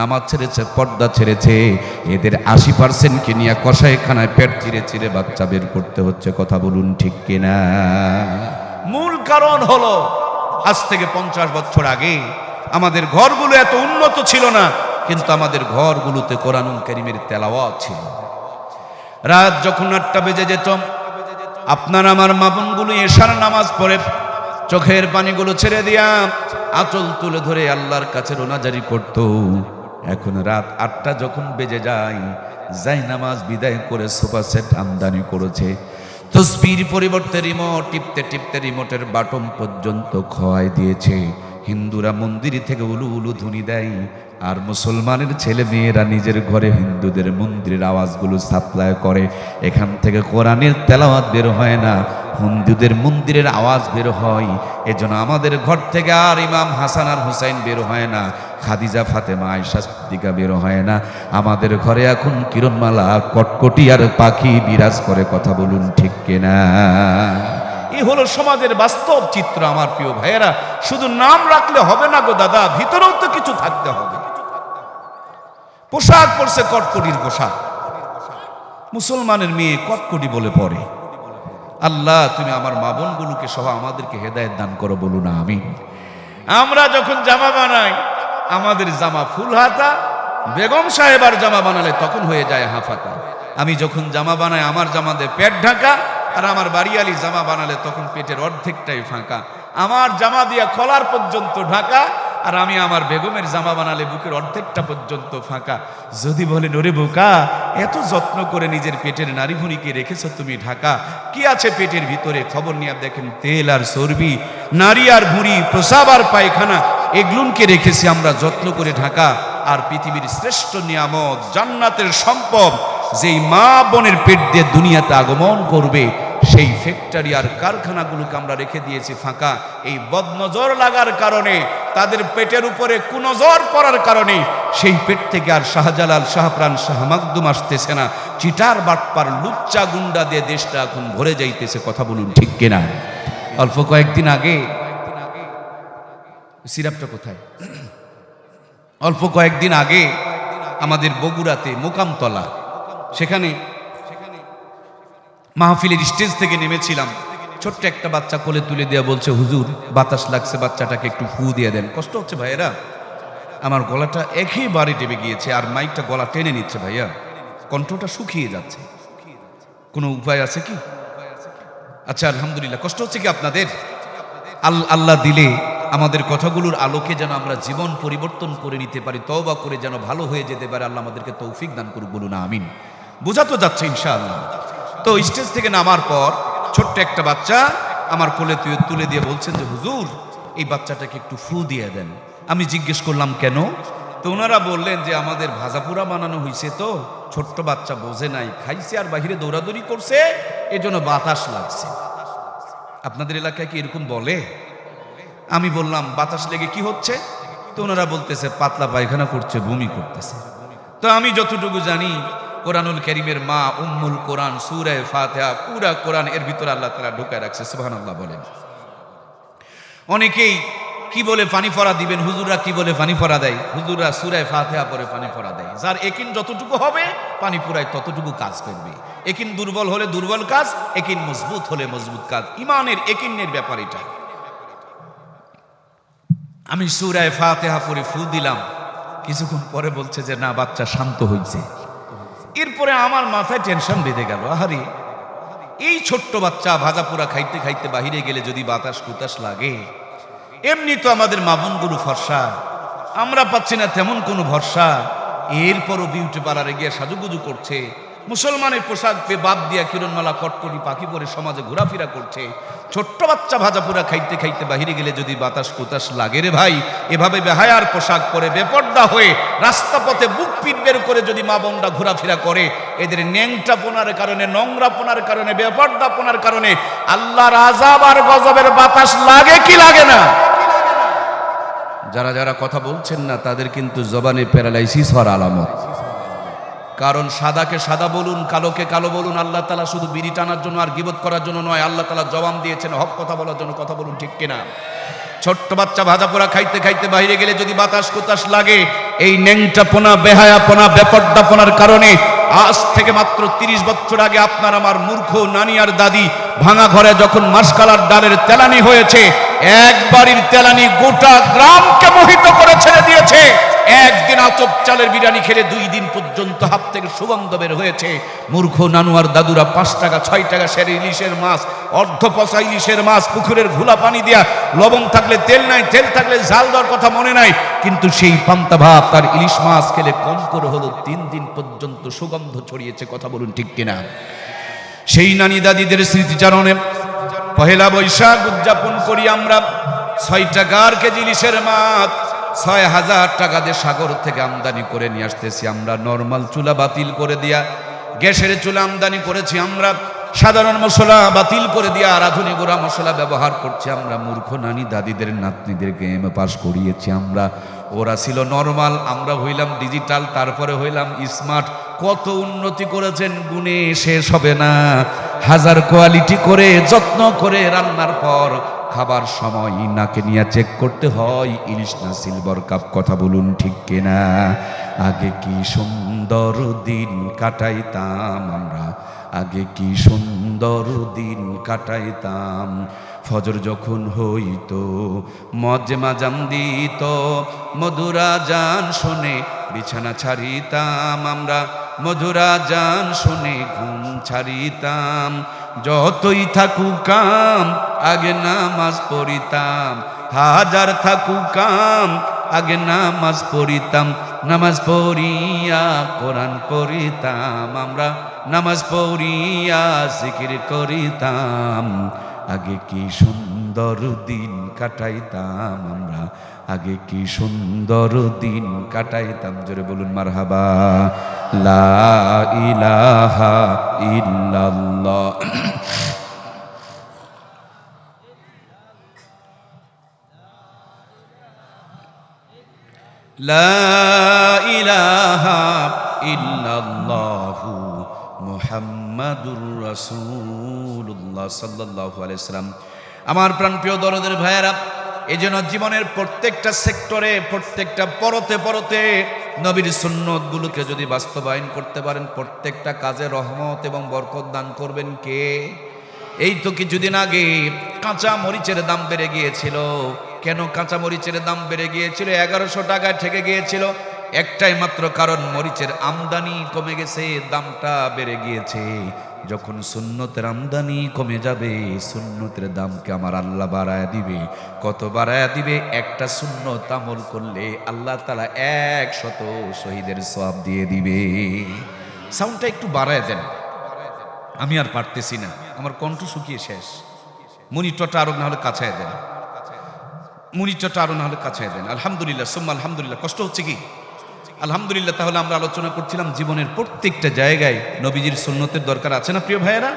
নামাজ ছেড়েছে, পর্দা ছেড়েছে, এদের আশি পার্সেন্টকে নিয়ে কষাইখানায় পেট চিরে চিরে বাচ্চা বের করতে হচ্ছে, কথা বলুন ঠিক কিনা? মূল কারণ হলো, আজ থেকে পঞ্চাশ বছর আগে আমাদের ঘরগুলো এত উন্নত ছিল না, কিন্তু আমাদের ঘরগুলোতে কোরআনুল করিমের তেলাওয়া ছিল। রাত যখন আটটা বেজে যেত, আপনার আমার মামুনগুলো এশার নামাজ পড়ে, চোখের পানিগুলো ছেড়ে দিয়া আঁচল তুলে ধরে আল্লাহর কাছে রোনাজারি করত। এখন রাত আটটা যখন বেজে যায়, যাই নামাজ বিদায় করে সোফা সেট আমদানি করেছে, তসবির পরিবর্তে রিমোট টিপতে টিপতে রিমোটের বাটন পর্যন্ত খোয়াই দিয়েছে। হিন্দুরা মন্দির থেকে উলু উলু ধুনি দেয়, আর মুসলমানের ছেলে মেয়েরা নিজের ঘরে হিন্দুদের মন্দিরের আওয়াজগুলো সাপ্লাই করে। এখান থেকে কোরআনের তেলাওয়াত বের হয় না, হিন্দুদের মন্দিরের আওয়াজ বের হয়। এজন্য আমাদের ঘর থেকে আর ইমাম হাসান আর হুসাইন বের হয় না। খাদিজা, ফাতেমা আয়সা সিদ্দিকা বের হয় না। আমাদের ঘরে এখন কিরণমালা, কটকটি আর পাখি বিরাজ করে কথা বলুন ঠিক কিনা? এই হলো সমাজের বাস্তব চিত্র, আমার প্রিয় ভাইয়েরা। শুধু নাম রাখলে হবে না গো দাদা, ভিতরেও তো কিছু থাকতে হবে। পোশাক পরছে কটকটির পোশাক। মুসলমানের মেয়ে কটকটি বলে পড়ে আল্লাহ, তুমি আমার মা বোনগুলোকে সহ আমাদেরকে হেদায়ত দান করো, বলুন আমি আমরা যখন জামা বানাই আমাদের জামা ফুল হাতা, বেগম সাহেবার জামা বানালে তখন হয়ে যায় হাফাতা। আমি যখন জামা বানাই, আমার জামা জামাতে পেট ঢাকা, আর আমার বাড়িয়ালি জামা বানালে তখন পেটের অর্ধেকটাই ফাঁকা। আমার জামা দিয়া কলার পর্যন্ত ঢাকা, আর আমি আমার বেগমের জামা বানালে বুকের অর্ধেকটা পর্যন্ত ফাঁকা। যদি বলেন ওরে বোকা, এত যত্ন করে নিজের পেটের নারী ভুনিকে রেখেছো তুমি ঢাকা? কি আছে পেটের ভিতরে? খবর নিয়ে দেখেন, তেল আর চর্বি, নারী আর ভুঁড়ি, প্রসাব আর পায়খানা এগুলোকে রেখেছি আমরা যত্ন করে ঢাকা আর পৃথিবীর শ্রেষ্ঠ নিয়ামত, জান্নাতের সম্পদ, যেই মা বোনের পেট দিয়ে দুনিয়াতে আগমন করবে, সেই ফ্যাক্টরি আর কারখানাগুলোকে আমরা রেখে দিয়েছি ফাঁকা। এই বদনজর লাগার কারণে, তাদের পেটের উপরে কুনজর পড়ার কারণে, সেই পেট থেকে আর শাহজালাল, শাহপ্রাণ শাহ মাকদুম আসতেছে না। চিটার, বাটপার, লুচ্চা গুন্ডা দিয়ে দেশটা এখন ভরে যাইতেছে, কথা বলুন ঠিক কিনা? অল্প কয়েকদিন আগে সিরাপটা কোথায়? অল্প কয়েকদিন আগে আমাদের বগুড়াতে মোকামতলা, সেখানে মাহফিলের স্টেজ থেকে নেমেছিলাম। ছোট্ট একটা বাচ্চা কোলে তুলে দেওয়া বলছে, হুজুর, বাতাস লাগছে, বাচ্চাটাকে একটু ফু দিয়ে দেন। কষ্ট হচ্ছে ভাইয়েরা। আমার গলাটা একেবারে ডেবে গিয়েছে আর মাইকটা গলা টেনে নিচ্ছে ভাইয়া। কণ্ঠটা শুকিয়ে যাচ্ছে। কোনো উপায় আছে কি? আচ্ছা আলহামদুলিল্লাহ। কষ্ট হচ্ছে কি আপনাদের? আল, আল্লাহ দিলে আমাদের কথাগুলোর আলোকে যেন আমরা জীবন পরিবর্তন করে নিতে পারি, তওবা করে যেন ভালো হয়ে যেতে পারে, আল্লাহ আমাদেরকে তৌফিক দান করুক বলুন, আমিন। বোঝা তো যাচ্ছে ইনশাআল্লাহ। তো স্টেজ থেকে নামার পর ছোট্ট একটা বাচ্চা আমার কোলে তুলে তুলে দিয়ে বলছেন যে, হুজুর, এই বাচ্চাটাকে একটু ফু দিয়ে দেন। আমি জিজ্ঞেস করলাম, কেন? তো ওনারা বললেন যে, আমাদের ভাজাপুরা বানানো হয়েছে তো, ছোট্ট বাচ্চা বোঝে নাই, খাইছে আর বাহিরে দৌড়াদৌড়ি করছে, এজন্য বাতাস লাগছে। আপনাদের এলাকায় কি এরকম বলে? আমি বললাম, বাতাস লেগে কি হচ্ছে? তো ওনারা বলতেছে, পাতলা পায়খানা করছে, বমি করতেছে। তো আমি যতটুকু জানি, কোরআনুল করিমের মা উম্মুল কোরআন সুরায় ফাতেহা, পুরা কোরআন এর ভিতরে আল্লাহ তালা ঢুকায় রাখছে সুবহান আল্লাহ বলেন। অনেকেই কি বলে পানি ফরা দিবেন, হুজুররা কি বলে পানি ফরা দেয়? হুজুররা সুরায় ফাতেহা পরে পানি ফরা দেয়। যার একিন যতটুকু হবে, পানি পুরায় ততটুকু কাজ করবে। একিন দুর্বল হলে দুর্বল কাজ, একিন মজবুত হলে মজবুত কাজ। ইমানের একিনের ব্যাপার এটা। আমি সুরায় ফাতেহা পরে ফু দিলাম। কিছুক্ষণ পরে বলছে যে, না, বাচ্চা শান্ত হয়েছে এরপরে আমার মাথায় টেনশন বেঁধে গেল। আহারে, এই ছোট্ট বাচ্চা ভাজা পোড়া খাইতে খাইতে বাহিরে গেলে যদি বাতাস কুতাস লাগে, এমনি তো আমাদের মামুনগুলো ফর্সা। আমরা পাচ্ছি না তেমন কোনো ভরসা। এরপরও বিউটি পার্লারে গিয়ে সাজুগুজু করছে। মুসলমানের পোশাক পে বাদ দিয়া কিরণমালা কটকটি পাখি পরে সমাজে ঘোরাফেরা করছে। ছোট্ট বাচ্চা ভাজা পুরা খাইতে খাইতে বাহিরে গেলে যদি বাতাস কুতাস লাগে রে ভাই, এভাবে বেহায়ার পোশাক পরে বেপর্দা হয়ে রাস্তা পথে বুক পিট বের করে যদি মা বোনরা ঘোরাফেরা করে, এদের ন্যাংটা পোনার কারণে, নোংরা পোনার কারণে, বেপর্দা পোনার কারণে আল্লাহর আজাব আর গজবের বাতাস লাগে কি লাগে না? যারা যারা কথা বলছেন না, তাদের কিন্তু জবানে প্যারালাইসিস হওয়ার আলামত। কারণ সাদাকে সাদা বলুন, কালোকে কালো বলুন, আল্লাহ তালা শুধু বিড়ি টানার জন্য আর গিবত করার জন্য নয়, আল্লাহ তালা জবান দিয়েছেন, হক কথা বলার জন্য কথা বলুন, ঠিক কিনা? ছোট্ট বাচ্চা ভাজা পোড়া খাইতে খাইতে বাইরে গেলে যদি বাতাস কুতাস লাগে, এই ন্যাংটাপোনা বেহায়াপনা বেপর্দাপনার কারণে আজ থেকে মাত্র তিরিশ বছর আগে আপনার আমার মূর্খ নানি আর দাদি ভাঙা ঘরে যখন মাসকালার ডালের তেলানি হয়েছে, এক বাড়ির তেলানি গোটা গ্রামকে মোহিত করে ছেড়ে দিয়েছে একদিন আতপ চালের বিরিয়ানি খেলে দুই দিন পর্যন্ত হাত থেকে সুগন্ধ বের হয়েছে। মূর্খ নানুয়ার দাদুরা পাঁচ টাকা, ছয় টাকা সেরে ইলিশের মাছ, অর্ধ পচা ইলিশের মাছ পুকুরের ঘোলা পানি দিয়া লবণ থাকলে তেল নাই, তেল থাকলে ঝাল দেওয়ার কথা মনে নাই। কিন্তু সেই পান্তা ভাত তার ইলিশ মাছ খেলে কম করে হলো তিন দিন পর্যন্ত সুগন্ধ ছড়িয়েছে, কথা বলুন ঠিক কিনা? সেই নানি দাদিদের স্মৃতিচারণে পহেলা বৈশাখ উদযাপন করি আমরা। ছয় টাকার কেজি ইলিশের মাছ ছয় হাজার টাকা দিয়ে সাগর থেকে আমদানি করে নিয়ে আসতেছি আমরা। নর্মাল চুলা বাতিল করে দিয়া, গ্যাসের চুলা আমদানি করেছি আমরা। সাধারণ মশলা বাতিল করে দিয়া আর আধুনিক গোড়া মশলা ব্যবহার করছি আমরা। মূর্খ নানি দাদিদের নাতনিদেরকে এম পাস করিয়েছি আমরা। ওরা ছিল নর্মাল, আমরা হইলাম ডিজিটাল, তারপরে হইলাম স্মার্ট। কত উন্নতি করেছেন, গুণে শেষ হবে না। হাজার কোয়ালিটি করে, যত্ন করে রান্নার পর খাবার সময় নাকে নিয়ে চেক করতে হয়, ইলিশ না সিলভার কাপ কথা বলুন ঠিক কিনা? আগে কি সুন্দর দিন কাটাইতাম আমরা? আগে কি সুন্দর দিন কাটাইতাম? ফজর যখন হইতো মজে মাজাম দিত মধুরা যান শুনে, বিছানা ছাড়িতাম আমরা, মধুরা যান শুনে, ঘুম ছাড়িতাম। যতই থাকুক কাম আগে নামাজ পড়িতাম। হাজার থাকুক কাম আগে নামাজ পড়িতাম। নামাজ পড়িয়া কোরআন পড়িতাম আমরা, নামাজ পড়িয়া জিকির করিতাম। আগে কি সুন্দর দিন কাটাইতাম আমরা? আগে কি সুন্দর দিন কাটাইতাম? জোরে বলুন, মারহাবা। লা ইলাহা ইল্লাল্লাহ। লা ইলাহা ইল্লাল্লাহু মুহাম্মাদুর রাসূলুল্লাহ সাল্লাল্লাহু আলাইহি সাল্লাম। আমার প্রাণপ্রিয় দরদের ভাইয়েরা এই জন্য জীবনের প্রত্যেকটা সেক্টরে, প্রত্যেকটা পরতে পরতে নবীর সুন্নতগুলোকে যদি বাস্তবায়ন করতে পারেন, প্রত্যেকটা কাজে রহমত এবং বরকত দান করবেন কে? এই তো কিছুদিন আগে কাঁচা মরিচের দাম বেড়ে গিয়েছিল। কেন কাঁচা মরিচের দাম বেড়ে গিয়েছিল? এগারোশো টাকায় ঠেকে গিয়েছিল। একটাই মাত্র কারণ, মরিচের আমদানি কমে গেছে, দামটা বেড়ে গিয়েছে। যখন সুন্নতের আমদানি কমে যাবে, সুন্নতের দামকে আমার আল্লাহ বাড়ায় দিবে। কত বাড়ায় দিবে? একটা সুন্নত আমল করলে আল্লাহ তালা এক শত শহীদের সব দিয়ে দিবে। সাউন্ডটা একটু বাড়ায় দেন। আমি আর পারতেছি না। আমার কণ্ঠ শুকিয়ে শেষ। মনিটরটা আরও না হলে কাছায় দেন। মনিটরটা আরও না হলে কাছায় দেন। আলহামদুলিল্লাহ, সোম্মা আলহামদুলিল্লাহ। কষ্ট হচ্ছে কি? আলহামদুলিল্লাহ, তাহলে আমরা আলোচনা করছিলাম জীবনের প্রত্যেকটা জায়গায় নবীজির সুন্নতের দরকার আছে না, প্রিয় ভাইয়েরা?